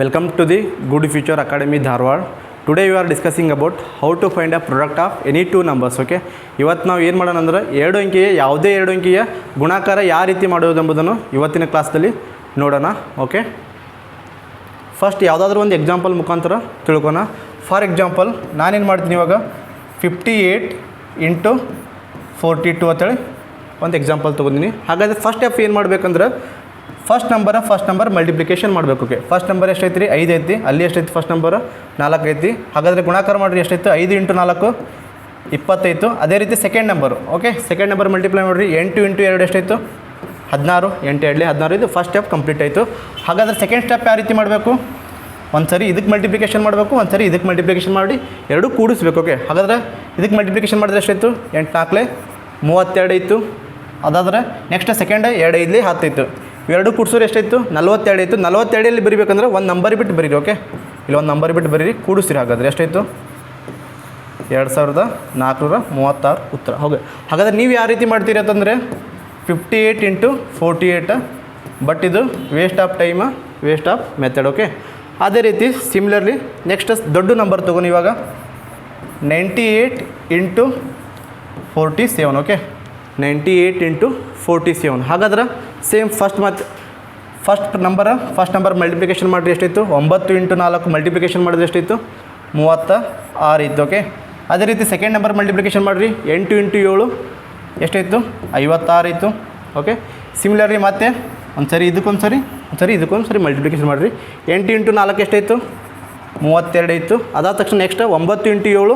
Welcome to the Good Future Academy Dharwad. Today you are discussing about how to find a product of any two numbers okay ಇವತ್ತು ನಾವು ಏನು ಮಾಡೋಣ ಅಂದ್ರೆ ಎರಡು ಅಂಕಿಯ ಯಾವುದೇ ಎರಡು ಅಂಕಿಯ ಗುಣಾಕಾರ ಯಾವ ರೀತಿ ಮಾಡೋದೆಂಬುದನ್ನು ಇವತ್ತಿನ ಕ್ಲಾಸ್ದಲ್ಲಿ ನೋಡೋಣ ಓಕೆ ಫಸ್ಟ್ ಯಾವುದಾದ್ರೂ ಒಂದು ಎಕ್ಸಾಂಪಲ್ ಮುಖಾಂತರ ತಿಳ್ಕೊಣ. ಫಾರ್ ಎಕ್ಸಾಂಪಲ್ ನಾನೇನು ಮಾಡ್ತೀನಿ ಇವಾಗ? Fifty eight into forty two ಅಂತೇಳಿ ಒಂದು ಎಕ್ಸಾಂಪಲ್ ತೊಗೊಂಡಿನಿ. ಹಾಗಾದರೆ ಫಸ್ಟ್ ಆಫ್ ಏನು ಮಾಡ್ಬೇಕಂದ್ರೆ first number first number multiplication ಮಾಡಬೇಕು ಓಕೆ. ಫಸ್ಟ್ ನಂಬರ್ ಎಷ್ಟೈತಿ ರೀ ಐದು ಐತಿ. ಅಲ್ಲಿ ಎಷ್ಟೈತಿ ಫಸ್ಟ್ ನಂಬರ್ ನಾಲ್ಕು ಐತಿ. ಹಾಗಾದರೆ ಗುಣಾಕಾರ ಮಾಡಿರಿ ಎಷ್ಟೈತು? ಐದು ಇಂಟು ನಾಲ್ಕು, ಇಪ್ಪತ್ತೈತು. ಅದೇ ರೀತಿ second number okay. Second number multiply ಮಾಡಿರಿ. ಎಂಟು ಇಂಟು ಎರಡು ಎಷ್ಟಾಯಿತು ಹದಿನಾರು. ಎಂಟು ಎರಡು ಹದಿನಾರು ಇದು ಫಸ್ಟ್ ಸ್ಟೆಪ್ ಕಂಪ್ಲೀಟ್ ಆಯಿತು. ಹಾಗಾದರೆ ಸೆಕೆಂಡ್ ಸ್ಟೆಪ್ ಯಾವ ರೀತಿ ಮಾಡಬೇಕು? ಒಂದು ಸರಿ ಇದಕ್ಕೆ ಮಲ್ಟಿಪ್ಲಿಕೇಶನ್ ಮಾಡಬೇಕು, ಒಂದು ಸರಿ ಇದಕ್ಕೆ ಮಲ್ಟಿಪ್ಲಿಕೇಶನ್ ಮಾಡಿ ಎರಡು ಕೂಡಿಸ್ಬೇಕು, ಓಕೆ. ಹಾಗಾದರೆ ಇದಕ್ಕೆ ಮಲ್ಟಿಪ್ಲಿಕೇಶನ್ ಮಾಡಿದ್ರೆ ಎಷ್ಟಾಯಿತು ಎಂಟು ನಾಲ್ಕಲೆ ಮೂವತ್ತೆರಡು ಇತ್ತು ಅದಾದರೆ ನೆಕ್ಸ್ಟ್ ಸೆಕೆಂಡ್ ಎರಡು ಐದಲಿ ಹತ್ತಿತ್ತು ಇವೆರಡು ಕೂಡಿಸೋರು ಎಷ್ಟಾಯಿತು? ನಲ್ವತ್ತೆರಡು ಇತ್ತು ನಲ್ವತ್ತೆರಡಲ್ಲಿ ಬರಿಬೇಕಂದ್ರೆ ಒಂದು ನಂಬರ್ ಬಿಟ್ಟು ಬರೀರಿ ಓಕೆ ಇಲ್ಲಿ, ಒಂದು ನಂಬರ್ ಬಿಟ್ಟು ಬರೀರಿ ಕೂಡಿಸ್ತೀರಿ ಹಾಗಾದ್ರೆ. ಎಷ್ಟಾಯಿತು? ಎರಡು ಸಾವಿರದ ನಾಲ್ಕುನೂರ ಮೂವತ್ತಾರು ಉತ್ತರ. ಹೋಗಿ ಹಾಗಾದ್ರೆ ನೀವು ಯಾವ ರೀತಿ ಮಾಡ್ತೀರಿ ಅಂತಂದರೆ fifty eight into forty eight but ಇದು waste of time waste of method okay ಅದೇ ರೀತಿ ಸಿಮಿಲರ್ಲಿ ನೆಕ್ಸ್ಟ್ ದೊಡ್ಡ ನಂಬರ್ ತೊಗೊಂಡು ಇವಾಗ ninety eight into forty seven okay ninety eight into forty seven. ಹಾಗಾದ್ರೆ ಸೇಮ್ ಫಸ್ಟ್ ಮತ್ತು first number first number multiplication ಮಾಡಿದ್ರೆ ಎಷ್ಟಿತ್ತು? ಒಂಬತ್ತು ಇಂಟು ನಾಲ್ಕು ಮಲ್ಟಿಪ್ಲಿಕೇಶನ್ ಮಾಡಿದ್ರೆ ಎಷ್ಟಿತ್ತು? ಮೂವತ್ತ ಆರು ಇತ್ತು ಓಕೆ ಅದೇ ರೀತಿ ಸೆಕೆಂಡ್ ನಂಬರ್ ಮಲ್ಟಿಪ್ಲಿಕೇಶನ್ ಮಾಡಿರಿ, ಎಂಟು ಇಂಟು ಏಳು ಎಷ್ಟಾಯಿತು ಐವತ್ತಾರು ಇತ್ತು ಓಕೆ ಸಿಮಿಲರ್ಲಿ ಮತ್ತೆ ಒಂದು ಸರಿ ಇದಕ್ಕೊಂದು ಸರಿ ಒಂದು ಸರಿ ಇದಕ್ಕೊಂದು ಸರಿ ಮಲ್ಟಿಪ್ಲಿಕೇಶನ್ ಮಾಡಿರಿ. ಎಂಟು ಇಂಟು ನಾಲ್ಕು ಎಷ್ಟಾಯಿತು ಮೂವತ್ತೆರಡು ಇತ್ತು. ಅದಾದ ತಕ್ಷಣ ನೆಕ್ಸ್ಟ್ ಒಂಬತ್ತು ಇಂಟು ಏಳು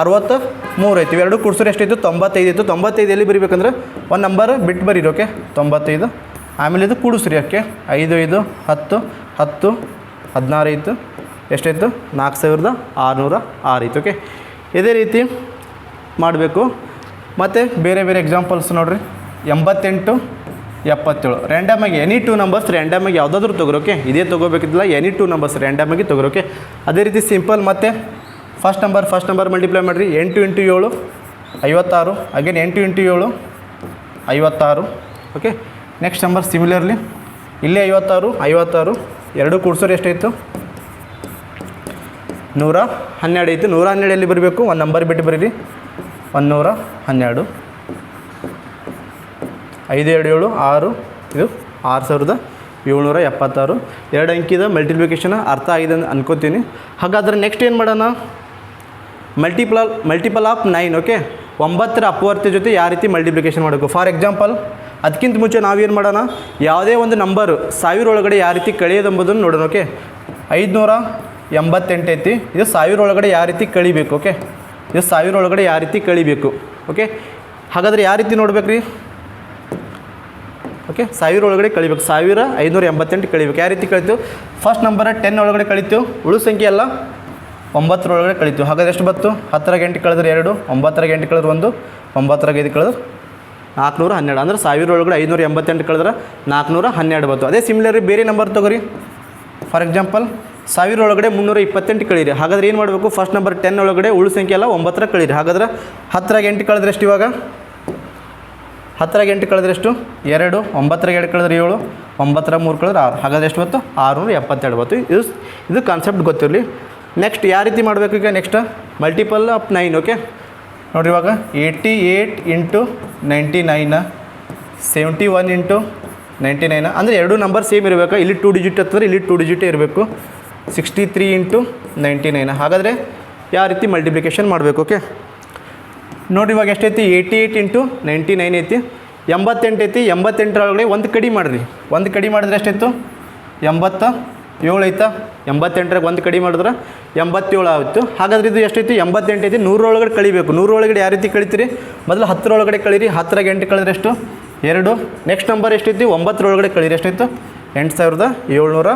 ಅರವತ್ತು, ಮೂರು ಐತಿ ಇವೆರಡು ಕುಡ್ಸೋರು ಎಷ್ಟಾಯಿತು? ತೊಂಬತ್ತೈದು ಇತ್ತು ತೊಂಬತ್ತೈದು ಎಲ್ಲಿ ಬರಿಬೇಕಂದ್ರೆ? ಒಂದು ನಂಬರ್ ಬಿಟ್ಟು ಬರೀರಿ ಓಕೆ ತೊಂಬತ್ತೈದು. ಆಮೇಲೆ ಇದು ಕೂಡಿಸ್ರಿ ಓಕೆ ಐದು ಐದು, ಹತ್ತು ಹತ್ತು, ಹದಿನಾರು ಇತ್ತು ಎಷ್ಟಾಯಿತು? ನಾಲ್ಕು ಸಾವಿರದ ಆರುನೂರ ಆರು ಇತ್ತು ಓಕೆ ಇದೇ ರೀತಿ ಮಾಡಬೇಕು. ಮತ್ತು ಬೇರೆ ಬೇರೆ ಎಕ್ಸಾಂಪಲ್ಸ್ ನೋಡಿರಿ. ಎಂಬತ್ತೆಂಟು, ಎಪ್ಪತ್ತೇಳು. ರ್ಯಾಂಡಮಾಗಿ ಎನಿ ಟೂ ನಂಬರ್ಸ್ ರ್ಯಾಂಡಮಾಗಿ ಯಾವುದಾದ್ರೂ ತೊಗೊರೋಕೆ ಇದೇ ತೊಗೋಬೇಕಿದ್ದಿಲ್ಲ ಎನಿ ಟೂ ನಂಬರ್ಸ್ ರ್ಯಾಂಡಮಾಗಿ ತೊಗೊರೋಕೆ ಅದೇ ರೀತಿ ಸಿಂಪಲ್ ಮತ್ತು first number first number multiply ಮಾಡಿರಿ. ಎಂಟು ಇಂಟು ಏಳು, ಐವತ್ತಾರು. ಅಗೇನ್ ಎಂಟು ಇಂಟು ಏಳು, ಐವತ್ತಾರು. ಓಕೆ ನೆಕ್ಸ್ಟ್ ನಂಬರ್ ಸಿಮಿಲರ್ಲಿ ಇಲ್ಲೇ ಐವತ್ತಾರು ಐವತ್ತಾರು. ಎರಡು ಕೂಡ್ಸೋರು ಎಷ್ಟಾಯಿತು? ನೂರ ಹನ್ನೆರಡು ಐತಿ ನೂರ ಹನ್ನೆರಡು ಎಲ್ಲಿ ಬರಬೇಕು? ಒಂದು ನಂಬರ್ ಬಿಟ್ಟು ಬರೀರಿ. ಒಂದು ನೂರ ಹನ್ನೆರಡು. ಐದು, ಎರಡು, ಏಳು, ಆರು. ಇದು ಆರು ಸಾವಿರದ ಏಳ್ನೂರ ಎಪ್ಪತ್ತಾರು. ಎರಡು ಅಂಕಿದ ಮಲ್ಟಿಪ್ಲಿಕೇಶನ್ ಅರ್ಥ ಆಗಿದೆ ಅಂತ ಅನ್ಕೋತೀನಿ. ಹಾಗಾದ್ರೆ ನೆಕ್ಸ್ಟ್ ಏನು ಮಾಡೋಣ? Multiple multiple of nine okay ಒಂಬತ್ತರ ಅಪವರ್ತಿ ಜೊತೆ ಯಾವ ರೀತಿ ಮಲ್ಟಿಪ್ಲಿಕೇಶನ್ ಮಾಡಬೇಕು? ಫಾರ್ ಎಕ್ಸಾಂಪಲ್ ಅದಕ್ಕಿಂತ ಮುಂಚೆ ನಾವೇನು ಮಾಡೋಣ? ಯಾವುದೇ ಒಂದು ನಂಬರು ಸಾವಿರ ಒಳಗಡೆ ಯಾವ ರೀತಿ ಕಳೆಯೋದೆಂಬುದನ್ನು ನೋಡೋಣ ಓಕೆ ಐದುನೂರ ಎಂಬತ್ತೆಂಟು ಐತಿ. ಇದು ಸಾವಿರ ಒಳಗಡೆ ಯಾವ ರೀತಿ ಕಳಿಬೇಕು ಓಕೆ ಇದು ಸಾವಿರ ಒಳಗಡೆ ಯಾವ ರೀತಿ ಕಳಿಬೇಕು ಓಕೆ ಹಾಗಾದರೆ ಯಾವ ರೀತಿ ನೋಡ್ಬೇಕು ರೀ ಓಕೆ ಸಾವಿರ ಒಳಗಡೆ ಕಳಿಬೇಕು. ಸಾವಿರ ಐನೂರ ಎಂಬತ್ತೆಂಟು ಕಳಿಬೇಕು. ಯಾವ ರೀತಿ ಕಳಿತು? ಫಸ್ಟ್ ನಂಬರ ಟೆನ್ ಒಳಗಡೆ ಕಳಿತು. ಉಳು ಸಂಖ್ಯೆ ಎಲ್ಲ ಒಂಬತ್ತರ ಒಳಗಡೆ ಕಳಿತು ಹಾಗಾದ್ರೆ ಎಷ್ಟು ಬತ್ತು ಹತ್ತರ ಗಂಟೆ ಕಳೆದ್ರೆ ಎರಡು ಒಂಬತ್ತರ ಗಂಟೆ ಕಳೆದ್ರೆ ಒಂದು ಒಂಬತ್ತರ ಐದು ಕಳೆದ್ರೆ ನಾಲ್ಕುನೂರ ಹನ್ನೆರಡು. ಅಂದ್ರೆ ಸಾವಿರ ಒಳಗಡೆ ಐನೂರ ಎಂಬತ್ತೆಂಟು ಕಳೆದ್ರೆ ನಾಲ್ಕುನೂರ ಹನ್ನೆರಡು ಬತ್ತು ಅದೇ ಸಿಮಿಲರ್ ಬೇರೆ ನಂಬರ್ ತೊಗೊರಿ. ಫಾರ್ ಎಕ್ಸಾಂಪಲ್ ಸಾವಿರ ಒಳಗಡೆ ಮುನ್ನೂರ ಇಪ್ಪತ್ತೆಂಟು ಕಳೀರಿ. ಹಾಗಾದ್ರೆ ಏನು ಮಾಡಬೇಕು? ಫಸ್ಟ್ ನಂಬರ್ ಟೆನ್ ಒಳಗಡೆ ಉಳು ಸಂಖ್ಯೆ ಎಲ್ಲ ಒಂಬತ್ತರ ಕಳೀರಿ. ಹಾಗಾದ್ರೆ ಹತ್ತರ ಎಂಟು ಕಳೆದ್ರೆ ಎಷ್ಟು ಇವಾಗ? ಹತ್ತರ ಎಂಟು ಕಳೆದ್ರೆ ಎಷ್ಟು? ಎರಡು ಒಂಬತ್ತರ ಎರಡು ಕಳೆದ್ರೆ ಏಳು, ಒಂಬತ್ತರ ಮೂರು ಕಳೆದ್ರೆ ಆರು. ಹಾಗಾದ್ರೆ ಎಷ್ಟು ಬತ್ತು ಆರುನೂರ ಎಪ್ಪತ್ತೆರಡು ಬತ್ತು ಇದು ಇದು ಕಾನ್ಸೆಪ್ಟ್ ಗೊತ್ತಿರಲಿ. ನೆಕ್ಸ್ಟ್ ಯಾವ ರೀತಿ ಮಾಡಬೇಕು ಈಗ next multiple of nine okay ನೋಡಿರಿ ಇವಾಗ eighty eight into ninety nine seventy one into ninety nine ಅಂದರೆ ಎರಡು ನಂಬರ್ ಸೇಮ್ ಇರಬೇಕು. ಇಲ್ಲಿ ಟೂ ಡಿಜಿಟ್ ಹತ್ತಿದ್ರೆ ಇಲ್ಲಿ ಟೂ ಡಿಜಿಟ್ ಇರಬೇಕು. Sixty three into ninety nine ಹಾಗಾದರೆ ಯಾವ ರೀತಿ ಮಲ್ಟಿಪ್ಲಿಕೇಶನ್ ಮಾಡಬೇಕು ಓಕೆ ನೋಡಿ ಇವಾಗ ಎಷ್ಟೈತಿ? Eighty eight into ninety nine ಐತಿ. ಎಂಬತ್ತೆಂಟು ಐತಿ. ಎಂಬತ್ತೆಂಟರೊಳಗಡೆ ಒಂದು ಕಡಿ ಮಾಡಿರಿ. ಒಂದು ಕಡಿ ಮಾಡಿದ್ರೆ ಎಷ್ಟಾಯಿತು ಎಂಬತ್ತ ಏಳು ಐತಾ? ಎಂಬತ್ತೆಂಟರಾಗ ಒಂದು ಕಡಿ ಮಾಡಿದ್ರೆ ಎಂಬತ್ತೇಳು ಆಯಿತು. ಹಾಗಾದ್ರೆ ಇದು ಎಷ್ಟೈತಿ ಎಂಬತ್ತೆಂಟು ಐತಿ. ನೂರೊಳಗಡೆ ಕಳಿಬೇಕು. ನೂರೊಳಗಡೆ ಯಾವ ರೀತಿ ಕಳಿತೀರಿ? ಮೊದಲು ಹತ್ತರೊಳಗಡೆ ಕಳೀರಿ. ಹತ್ತರಾಗ ಎಂಟು ಕಳೆದ್ರೆ ಎಷ್ಟು? ಎರಡು. ನೆಕ್ಸ್ಟ್ ನಂಬರ್ ಎಷ್ಟೈತಿ ಒಂಬತ್ತರೊಳಗಡೆ ಕಳೀರಿ. ಎಷ್ಟಾಯಿತು ಎಂಟು ಸಾವಿರದ ಏಳ್ನೂರ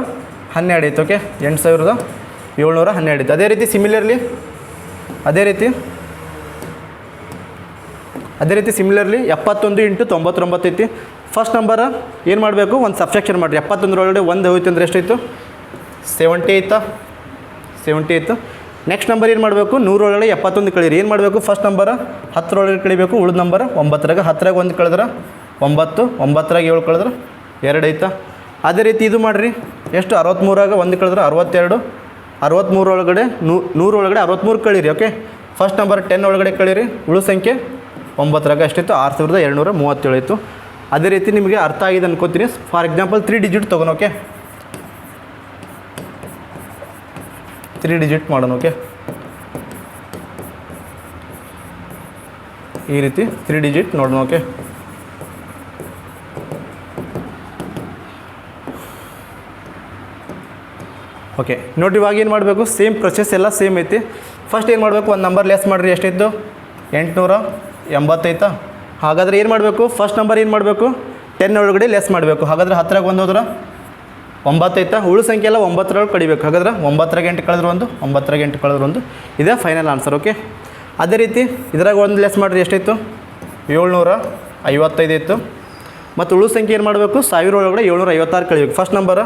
ಹನ್ನೆರಡು ಐತೆ ಓಕೆ ಎಂಟು ಸಾವಿರದ ಏಳ್ನೂರ ಹನ್ನೆರಡು ಐತೆ ಅದೇ ರೀತಿ ಸಿಮಿಲರ್ಲಿ ಅದೇ ರೀತಿ? ಅದೇ ರೀತಿ ಸಿಮಿಲರ್ಲಿ ಎಪ್ಪತ್ತೊಂದು ಇಂಟು ತೊಂಬತ್ತೊಂಬತ್ತು ಐತಿ. ಫಸ್ಟ್ ನಂಬರ್ ಏನು ಮಾಡಬೇಕು? ಒಂದು ಸಬ್ಸೆಕ್ಷನ್ ಮಾಡಿರಿ. ಎಪ್ಪತ್ತೊಂದರೊಳಗಡೆ ಒಂದು ಹೋಯ್ತು ಅಂದರೆ ಎಷ್ಟಾಯಿತು ಸೆವೆಂಟಿ ಐತಾ ಸೆವೆಂಟಿ ಐತು ನೆಕ್ಸ್ಟ್ ನಂಬರ್ ಏನು ಮಾಡಬೇಕು? ನೂರೊಳಗಡೆ ಎಪ್ಪತ್ತೊಂದು ಕಳೀರಿ. ಏನು ಮಾಡಬೇಕು? ಫಸ್ಟ್ ನಂಬರ್ ಹತ್ತರೊಳಗೆ ಕಳಿಬೇಕು. ಉಳಿದ ನಂಬರ್ ಒಂಬತ್ತರಾಗ ಹತ್ತರಾಗ ಒಂದು ಕಳೆದ್ರೆ? ಒಂಬತ್ತು, ಒಂಬತ್ತರಾಗ ಏಳು ಕಳೆದ್ರೆ? ಎರಡು ಐತ? ಅದೇ ರೀತಿ ಇದು ಮಾಡಿರಿ. ಎಷ್ಟು? ಅರವತ್ತ್ಮೂರಾಗ ಒಂದು ಕಳೆದ್ರೆ? ಅರವತ್ತೆರಡು. ಅರವತ್ತ್ಮೂರೊಳಗಡೆ ನೂ ನೂರು ಒಳಗಡೆ ಅರವತ್ತ್ಮೂರು ಕಳೀರಿ ಓಕೆ ಫಸ್ಟ್ ನಂಬರ್ ಟೆನ್ ಒಳಗಡೆ ಕಳೀರಿ. ಉಳು ಸಂಖ್ಯೆ, ಒಂಬತ್ತರಾಗ ಎಷ್ಟಿತ್ತು? ಆರು ಸಾವಿರದ ಏಳ್ನೂರ ಮೂವತ್ತೇಳು ಇತ್ತು ಅದೇ ರೀತಿ ನಿಮಗೆ ಅರ್ಥ ಆಗಿದೆ ಅನ್ಕೋತೀನಿ. ಫಾರ್ ಎಕ್ಸಾಂಪಲ್ ತ್ರೀ ಡಿಜಿಟ್ ತೊಗೊಳೋಕೆ ತ್ರೀ ಡಿಜಿಟ್ ಮಾಡೋಣ ಓಕೆ ಈ ರೀತಿ ತ್ರೀ ಡಿಜಿಟ್ ನೋಡೋಣ ಓಕೆ ಓಕೆ ನೋಡಿ ಇವಾಗ ಏನು ಮಾಡಬೇಕು? ಸೇಮ್ ಪ್ರೊಸೆಸ್ ಎಲ್ಲ ಸೇಮ್ ಐತಿ. ಫಸ್ಟ್ ಏನು ಮಾಡಬೇಕು? ಒಂದು ನಂಬರ್ ಲೆಸ್ ಮಾಡಿರಿ ಎಷ್ಟಿತ್ತು ಎಂಟುನೂರ ಎಂಬತ್ತೈತಾ? ಹಾಗಾದ್ರೆ ಏನು ಮಾಡಬೇಕು? ಫಸ್ಟ್ ನಂಬರ್ ಏನು ಮಾಡಬೇಕು? ಟೆನ್ ಒಳಗಡೆ ಲೆಸ್ ಮಾಡಬೇಕು. ಹಾಗಾದ್ರೆ ಹತ್ತಿರಕ್ಕೆ ಒಂದು ಹೋದ್ರೆ? ಒಂಬತ್ತೈತಾ ಉಳು ಸಂಖ್ಯೆ ಎಲ್ಲ ಒಂಬತ್ತರೊಳಗೆ ಕಡಿಬೇಕು. ಹಾಗಾದ್ರೆ ಒಂಬತ್ತರಾಗ ಎಂಟು ಕಳೆದ್ರು ಒಂದು, ಒಂಬತ್ತರಾಗ ಗಂಟೆ ಕಳೆದ್ರೆ ಒಂದು. ಇದೇ ಫೈನಲ್ ಆನ್ಸರ್ ಓಕೆ ಅದೇ ರೀತಿ ಇದ್ರಾಗ ಒಂದು ಲೆಸ್ ಮಾಡಿರಿ ಎಷ್ಟಿತ್ತು ಏಳ್ನೂರ ಐವತ್ತೈದು ಇತ್ತು. ಮತ್ತು ಉಳು ಸಂಖ್ಯೆ ಏನು ಮಾಡಬೇಕು? ಸಾವಿರ ಒಳಗಡೆ ಏಳ್ನೂರ ಐವತ್ತಾರು ಕಳಿಬೇಕು. ಫಸ್ಟ್ ನಂಬರ್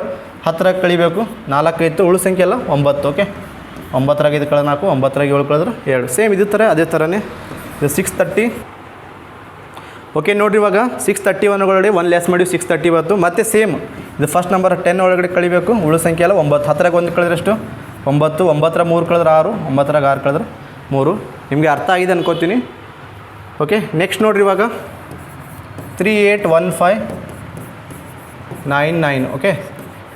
ಹತ್ತರಾಗ ಕಳಿಬೇಕು. ನಾಲ್ಕು ಇತ್ತು ಉಳು ಸಂಖ್ಯೆ ಎಲ್ಲ ಒಂಬತ್ತು ಓಕೆ ಒಂಬತ್ತರಾಗ ಇದು ಕಳೆದ ನಾಲ್ಕು, ಒಂಬತ್ತರಾಗ ಏಳು ಕಳೆದ್ರೆ ಎರಡು. ಸೇಮ್ ಇದೇ ಥರ, ಅದೇ ಥರನೇ. ಇದು ಸಿಕ್ಸ್ ತರ್ಟಿ ಓಕೆ ನೋಡಿರಿ ಇವಾಗ ಸಿಕ್ಸ್ ತರ್ಟಿ ಒನ್ ಒಳಗಡೆ ಒನ್ ಲೆಸ್ ಮಾಡಿ ಸಿಕ್ಸ್ ತರ್ಟಿ ಬಂತು ಮತ್ತೆ ಸೇಮ್ ಇದು ಫಸ್ಟ್ ನಂಬರ್ ಟೆನ್ ಒಳಗಡೆ ಕಳಿಬೇಕು. ಉಳು ಸಂಖ್ಯೆ ಎಲ್ಲ ಒಂಬತ್ತು. ಹತ್ತರಾಗ ಒಂದು ಕಳೆದ್ರೆ ಎಷ್ಟು ಒಂಬತ್ತು, ಒಂಬತ್ತರ ಮೂರು ಕಳೆದ್ರೆ ಆರು, ಒಂಬತ್ತರಾಗ ಆರು ಕಳೆದ್ರೆ ಮೂರು. ನಿಮಗೆ ಅರ್ಥ ಆಗಿದೆ ಅನ್ಕೋತೀನಿ. ಓಕೆ ನೆಕ್ಸ್ಟ್ ನೋಡಿರಿ ಇವಾಗ. Three eight one five nine nine okay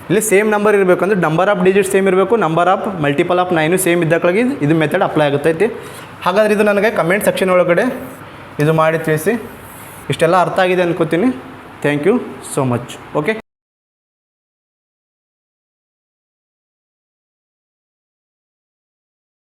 ಇಲ್ಲಿ ಸೇಮ್ ನಂಬರ್ ಇರಬೇಕು ಅಂದರೆ ನಂಬರ್ ಆಫ್ ಡಿಜಿಟ್ ಸೇಮ್ ಇರಬೇಕು number of multiple of nine same ಇದ್ದಕ್ಕಾಗಿ ಇದು ಮೆಥಡ್ ಅಪ್ಲೈ ಆಗುತ್ತೈತಿ. ಹಾಗಾದ್ರೆ ಇದು ನನಗೆ ಕಮೆಂಟ್ ಸೆಕ್ಷನ್ ಒಳಗಡೆ ಇದು ಮಾಡಿ ತಿಳಿಸಿ. ಇಷ್ಟೆಲ್ಲ ಅರ್ಥ ಆಗಿದೆ ಅನ್ಕೋತೀನಿ. Thank you so much okay